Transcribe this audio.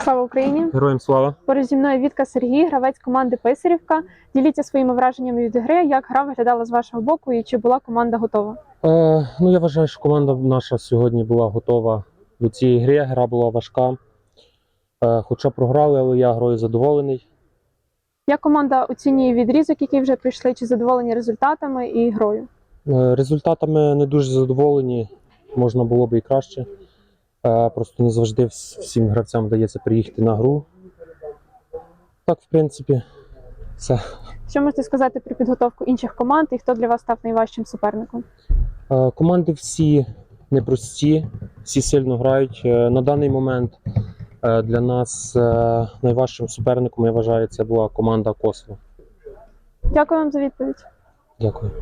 Слава Україні! Героям слава. Поруч зі мною Вітка Сергій, гравець команди Писарівка. Діліться своїми враженнями від гри, як гра виглядала з вашого боку і чи була команда готова? Е, ну, я вважаю, що команда наша сьогодні була готова до цієї гри. Гра була важка. Е, хоча програли, але я грою задоволений. Як команда оцінює відрізок, який вже прийшли, чи задоволені результатами і грою? Е, результатами не дуже задоволені, можна було б і краще. Просто не завжди всім гравцям вдається приїхати на гру. Так, в принципі, все. Що можете сказати про підготовку інших команд і хто для вас став найважчим суперником? Команди всі непрості, всі сильно грають. Е, На даний момент е, для нас е, найважчим суперником, я вважаю, це була команда Косво. Дякую вам за відповідь. Дякую.